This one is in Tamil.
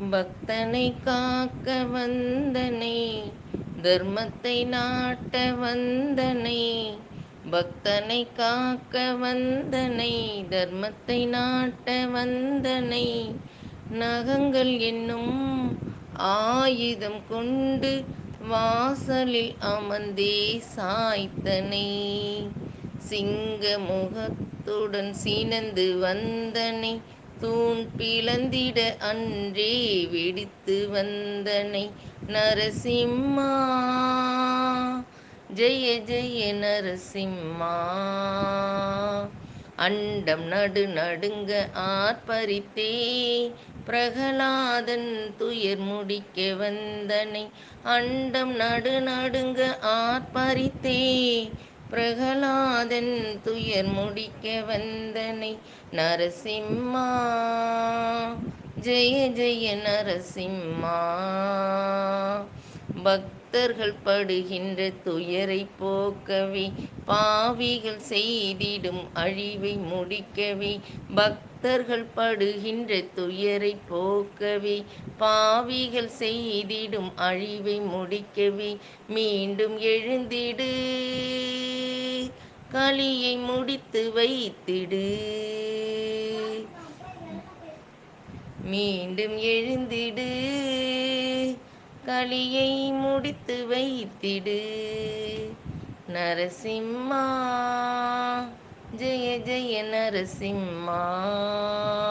பக்தனை காக்க வந்தனை தர்மத்தை நாட்ட வந்தனை பக்தனை காக்க வந்தனை தர்மத்தை நாட்ட வந்தனை. நகங்கள் என்னும் ஆயுதம் கொண்டு வாசலில் அமர்ந்தே சாய்த்தனை. சிங்க முகத்துடன் சீனந்து வந்தனை தூண் பிளந்திட அன்றே வெடித்து வந்தனை நரசிம்மா. ஜெய ஜெய நரசிம்மா. அண்டம் நடு நடுங்க ஆர்ப்பரித்தே பிரகலாதன் துயர் முடிக்க வந்தனை. அண்டம் நடு நடுங்க ஆர்ப்பரித்தே பிரகலாதன் துயர் முடிக்க வந்தனை நரசிம்மா. ஜெய ஜெய நரசிம்மா. பக்தர்கள் படுகின்ற துயரை போக்கவே பாவிகள் செய்திடும் அழிவை முடிக்கவே பக்தர்கள் படுகின்ற துயரை போக்கவே பாவிகள் செய்திடும் அழிவை முடிக்கவே மீண்டும் எழுந்திடு. களியை முடித்து வைத்திடு. மீண்டும் எழுந்திடு. களியை முடித்து வைத்திடு. நரசிம்மா ஜெய ஜெய நரசிம்மா.